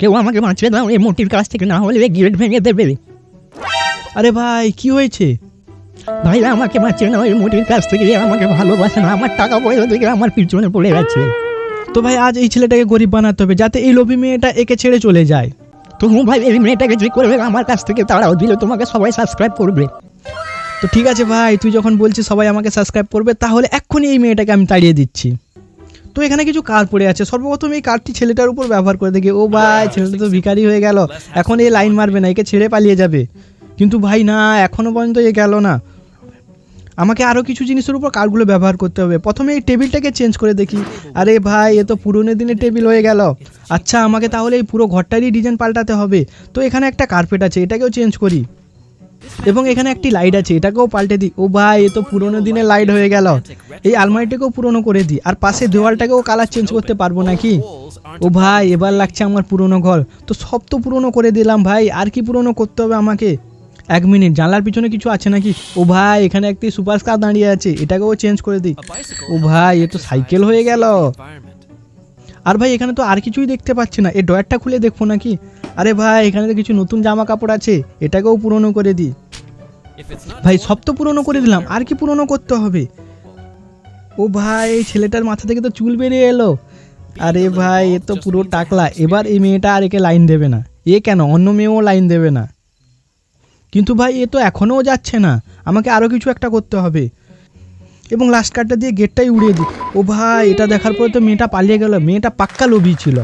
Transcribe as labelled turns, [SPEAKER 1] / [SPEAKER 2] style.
[SPEAKER 1] কেউ আমাকে বাঁচিয়ে দাও এই মোটির কাছ থেকে না হলে গেট ভেঙে দেবে।
[SPEAKER 2] আরে ভাই কি হয়েছে?
[SPEAKER 1] ভাই আমাকে বাঁচিয়ে নাও এই মোটির কাছ থেকে আমাকে ভালোবাসে না আমার টাকা পয়সা থেকে আমার পিছনে পড়ে গেছে।
[SPEAKER 2] তো ভাই আজ এই ছেলেটাকে গরিব বানাতে হবে যাতে এই লোভী মেয়েটা একে ছেড়ে চলে যায়।
[SPEAKER 1] তো হুম ভাই এই মেয়েটাকে যে করবে আমার কাছ থেকে তাড়াও দিলে তোমাকে সবাই সাবস্ক্রাইব করবে।
[SPEAKER 2] তো ঠিক আছে ভাই তুই যখন বলছিস সবাই আমাকে সাবস্ক্রাইব করবে তাহলে এক্ষুনি এই মেয়েটাকে আমি তাড়িয়ে দিচ্ছি। তো এখানে কিছু কার্ড পড়ে আছে? সর্বপ্রথম এই কার্ডটি ছেলেটার উপর ব্যবহার করে দেখি, ও ভাই, ছেলেটা তো ভিখারি হয়ে গেল। এখন এই লাইন মারবে না, একে ছেড়ে পালিয়ে যাবে। কিন্তু ভাই, না, এখনও পর্যন্ত এ গেল না। আমাকে আরও কিছু জিনিসের উপর কার্ডগুলো ব্যবহার করতে হবে। প্রথমে এই টেবিলটাকে চেঞ্জ করে দেখি। আরে ভাই, এ তো পুরোনো দিনের টেবিল হয়ে গেল। আচ্ছা আমাকে তাহলে এই পুরো ঘরটারই ডিজাইন পাল্টাতে হবে। তো এখানে একটা কার্পেট আছে, এটাকেও চেঞ্জ করি। এবং এখানে একটি লাইট আছে, এটাকেও পাল্টে দিই। ও ভাই, এ তো পুরোনো দিনের লাইট হয়ে গেল। এই আলমারিটাকেও পুরোনো করে দিই। আর পাশে দেওয়ালটাকেও কালার চেঞ্জ করতে পারব নাকি? ও ভাই, এবার লাগছে আমার পুরোনো ঘর। তো সব তো পুরোনো করে দিলাম ভাই, আর কি পুরোনো করতে হবে আমাকে? এক মিনিট, জানলার পিছনে কিছু আছে নাকি? ও ভাই, এখানে একটি সুপার স্কার দাঁড়িয়ে আছে, এটাকেও চেঞ্জ করে দিই। ও ভাই, এ তো সাইকেল হয়ে গেল। আর ভাই, এখানে তো আর কিছুই দেখতে পাচ্ছি না। এই ডয়ারটা খুলে দেখব নাকি? আরে ভাই, এখানে তো কিছু নতুন জামা কাপড় আছে। এটাকেও পুরনো করে দিই। ভাই, সব তো পুরনো করে দিলাম। আর কি পুরনো করতে হবে? ও ভাই, এই ছেলেটার মাথা থেকে তো চুল বেরিয়ে এলো। আরে ভাই, এ তো পুরো টাকলা। এবার এই মেয়েটা আর একে লাইন দেবে না। এ কেন? অন্য মেয়েও লাইন দেবে না। কিন্তু ভাই, এ তো এখনও যাচ্ছে না। আমাকে আরও কিছু একটা করতে হবে। এবং লাস্ট কার্ডটা দিয়ে গেটটাই উড়িয়ে দিই ও ভাই, এটা দেখার পরে তো মেয়েটা পালিয়ে গেল। মেয়েটা পাক্কা লোভী ছিল।